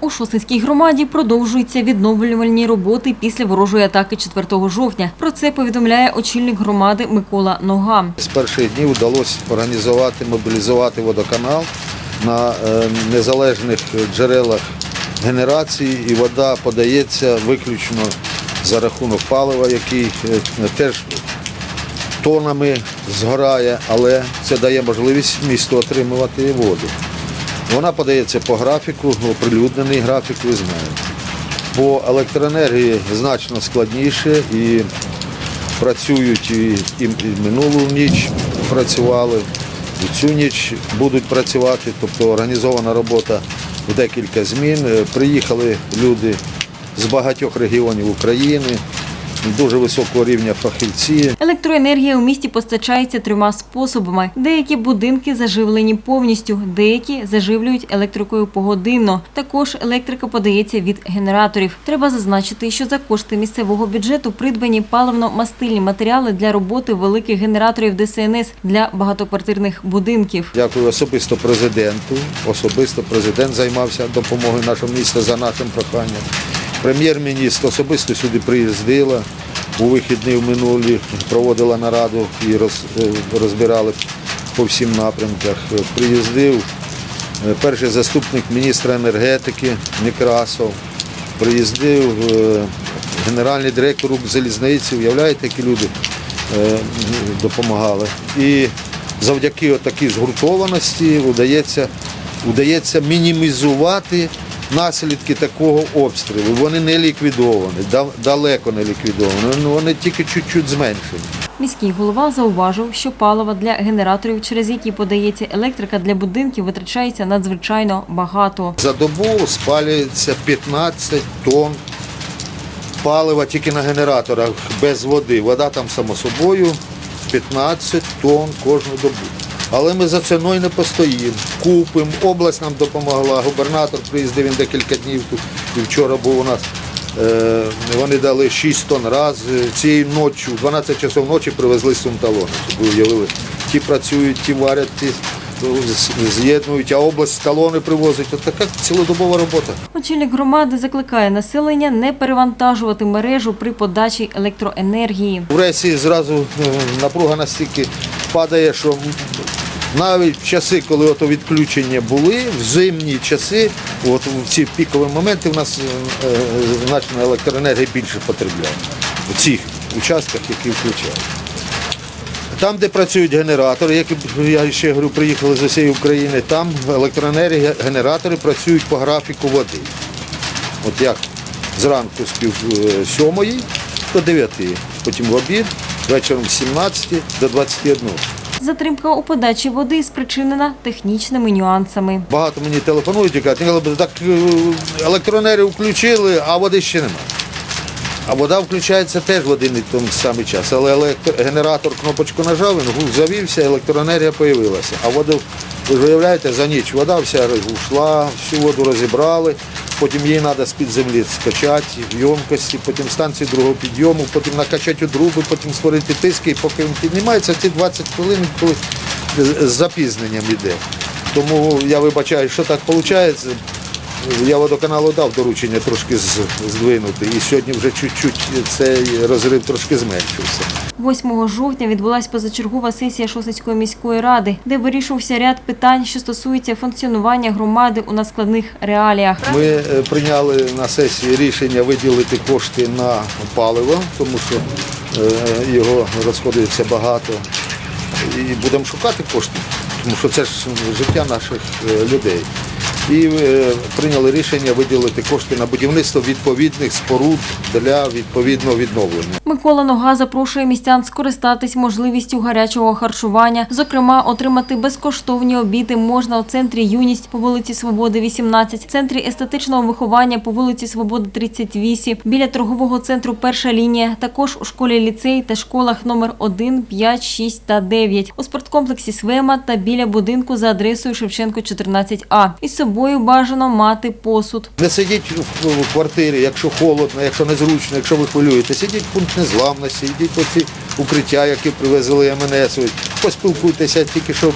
У Шосинській громаді продовжуються відновлювальні роботи після ворожої атаки 4 жовтня. Про це повідомляє очільник громади Микола Нога. З перших днів вдалося організувати, мобілізувати водоканал на е, незалежних джерелах генерації, і вода подається виключно за рахунок палива, який е, теж тонами згорає, але це дає можливість місту отримувати воду. Вона подається по графіку, оприлюднений графік, ви знаєте. По електроенергії значно складніше і працюють і, і, минулу ніч працювали, і цю ніч будуть працювати, тобто організована робота в декілька змін. Приїхали люди з багатьох регіонів України, дуже високого рівня фахівці. Електроенергія у місті постачається трьома способами. Деякі будинки заживлені повністю, деякі заживлюють електрикою погодинно. Також електрика подається від генераторів. Треба зазначити, що за кошти місцевого бюджету придбані паливно-мастильні матеріали для роботи великих генераторів ДСНС для багатоквартирних будинків. Дякую особисто президенту. Особисто президент займався допомогою нашого міста за нашим проханням. Прем'єр-міністр особисто сюди приїздила у вихідні в минулі, проводила нараду і е, розбирали по всім напрямках. Приїздив е, перший заступник міністра енергетики Некрасов, приїздив е, генеральний директор Укрзалізниці, уявляєте, які люди допомагали. І завдяки такій згуртованості удається, удається мінімізувати наслідки такого обстрілу. Вони не ліквідовані, далеко не ліквідовані, ну, вони тільки чуть-чуть зменшені. Міський голова зауважив, що палива для генераторів, через які подається електрика для будинків, витрачається надзвичайно багато. За добу спалюється 15 тонн палива тільки на генераторах без води. Вода там само собою 15 тонн кожну добу. Але ми за ціною не постоїмо. Купимо. Область нам допомогла, губернатор приїздив він декілька днів тут. І вчора був у нас. Е, Вони дали 6 тонн раз. Е, Цією ночі, в 12 часов ночі привезли з сумталони. Ви уявили. Ті працюють, ті варять, ті з'єднують, а область талони привозить. От така цілодобова робота. Очільник громади закликає населення не перевантажувати мережу при подачі електроенергії. В Ресі зразу е, напруга настільки падає, що навіть в часи, коли ото відключення були, в зимні часи, от в ці пікові моменти, у нас е, е, значно електроенергії більше потребляє. У цих участках, які включають. Там, де працюють генератори, як я ще говорю, приїхали з усієї України, там електроенергія, генератори працюють по графіку води. От як зранку з пів е, сьомої до 9, потім в обід, вечором з 17 до 21. Затримка у подачі води спричинена технічними нюансами. Багато мені телефонують і кажуть, «Ні, так електронерів електроенергію включили, а води ще немає. А вода включається теж в один і той самий час. Але електро- генератор кнопочку нажав, він гук завівся, електроенергія з'явилася. А воду, ви ж уявляєте, за ніч вода вся ушла, всю воду розібрали, потім її треба з-під землі скачати в ємкості, потім станції другого підйому, потім накачати у труби, потім створити тиски, і поки він піднімається, ці 20 хвилин, коли з запізненням йде. Тому я вибачаю, що так виходить. Я водоканалу дав доручення трошки здвинути, і сьогодні вже чуть-чуть цей розрив трошки зменшився. 8 жовтня відбулась позачергова сесія Шосицької міської ради, де вирішувався ряд питань, що стосуються функціонування громади у надскладних реаліях. Ми е, прийняли на сесії рішення виділити кошти на паливо, тому що е, його розходується багато. І будемо шукати кошти, тому що це ж життя наших е, людей. І е, прийняли рішення виділити кошти на будівництво відповідних споруд для відповідного відновлення. Микола Нога запрошує містян скористатись можливістю гарячого харчування. Зокрема, отримати безкоштовні обіди можна у центрі Юність по вулиці Свободи, 18, центрі естетичного виховання по вулиці Свободи, 38, біля торгового центру Перша лінія, також у школі ліцей та школах номер 1, 5, 6 та 9, у спорткомплексі Свема та біля будинку за адресою Шевченко, 14А. Із собою бажано мати посуд. Не сидіть в, квартирі, якщо холодно, якщо незручно, якщо ви хвилюєтеся, йдіть в пункт незламності, йдіть по ці укриття, які привезли МНС. Поспілкуйтеся, тільки щоб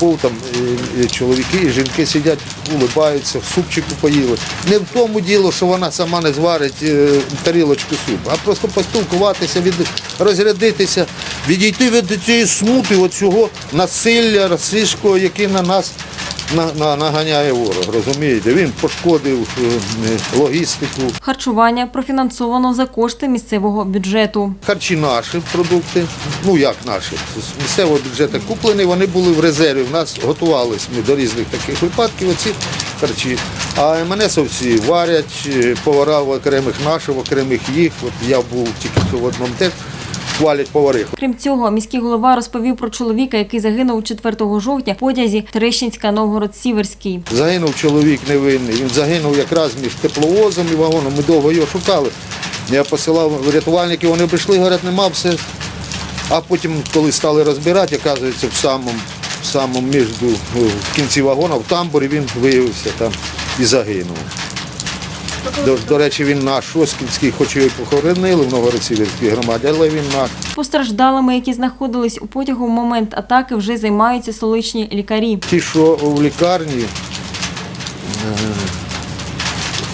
був, там і, і чоловіки, і жінки сидять, улибаються, супчику поїли. Не в тому діло, що вона сама не зварить е, тарілочку супу, а просто поспілкуватися, від, розрядитися, відійти від цієї смути, от цього насилля російського, яке на нас на, на, наганяє ворог. Розумієте? Він пошкодив е, логістику. Харчування профінансовано за кошти місцевого бюджету. Харчі наші продукти, ну як наші, з місцевого бюджету куплені, вони були в резерві. В нас готувалися ми до різних таких випадків, оці харчі. А МНСовці варять, е, повара в окремих наших, в окремих їх. От я був тільки в одному теж хвалять поварих. Крім цього, міський голова розповів про чоловіка, який загинув 4 жовтня в потязі Терещинська Новгород-Сіверський. Загинув чоловік невинний. Він загинув якраз між тепловозом і вагоном. Ми довго його шукали. Я посилав рятувальників, вони прийшли, говорять, нема все. А потім, коли стали розбирати, оказується, в самому, в самому між, в кінці вагона, в тамбурі він виявився там і загинув. До, до речі, він наш Оскільський, хоч його і похоронили в Новгород-Сіверській громаді, але він наш. Постраждалими, які знаходились у потягу в момент атаки, вже займаються столичні лікарі. Ті, що в лікарні,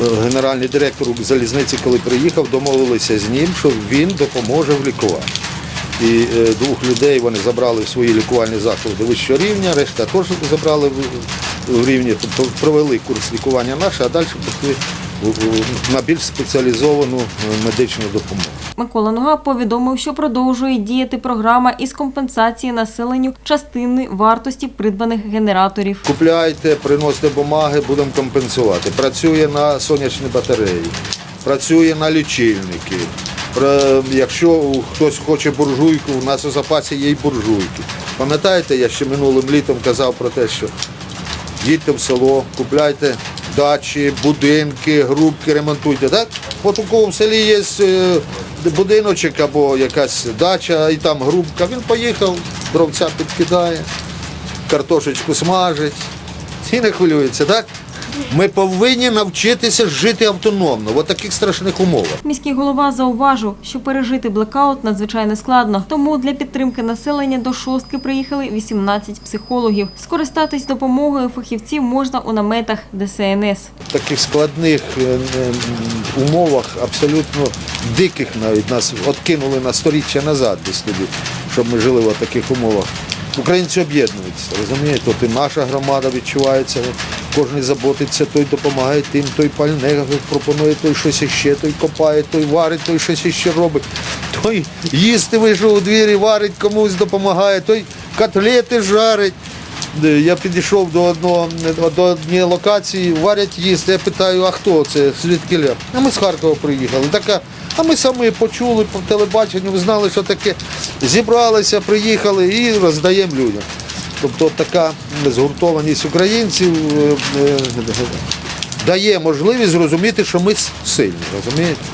е, генеральний директор залізниці, коли приїхав, домовилися з ним, що він допоможе в лікуванні. І е, двох людей вони забрали в свої лікувальні заклади вищого рівня, решта теж забрали в, рівні, тобто провели курс лікування наш, а далі пішли на більш спеціалізовану е, медичну допомогу. Микола Нога повідомив, що продовжує діяти програма із компенсації населенню частини вартості придбаних генераторів. Купляйте, приносите бумаги, будемо компенсувати. Працює на сонячні батареї, працює на лічильники. Якщо хтось хоче буржуйку, у нас у запасі є й буржуйки. Пам'ятаєте, я ще минулим літом казав про те, що їдьте в село, купляйте дачі, будинки, грубки, ремонтуйте. Так? В селі є е, будиночок або якась дача, і там грубка, він поїхав, дровця підкидає картошечку смажить і не хвилюється, так? Ми повинні навчитися жити автономно в таких страшних умовах. Міський голова зауважив, що пережити блекаут надзвичайно складно. Тому для підтримки населення до шостки приїхали 18 психологів. Скористатись допомогою фахівців можна у наметах ДСНС. В таких складних е, е, умовах, абсолютно диких навіть нас откинули на сторіччя назад десь тоді, щоб ми жили в таких умовах. Українці об'єднуються, розумієте? От і наша громада відчувається, кожен заботиться, той допомагає тим, той пальне пропонує, той щось іще, той копає, той варить, той щось іще робить. Той їсти вийшов у двері, варить, комусь допомагає, той котлети жарить. Я підійшов до одного до однієї локації, варять їсти. Я питаю, а хто це? Звідки ля? А ми з Харкова приїхали. Така, а ми самі почули по телебаченню, знали, що таке. Зібралися, приїхали і роздаємо людям. Тобто така згуртованість українців е, е, дає можливість зрозуміти, що ми сильні, розумієте?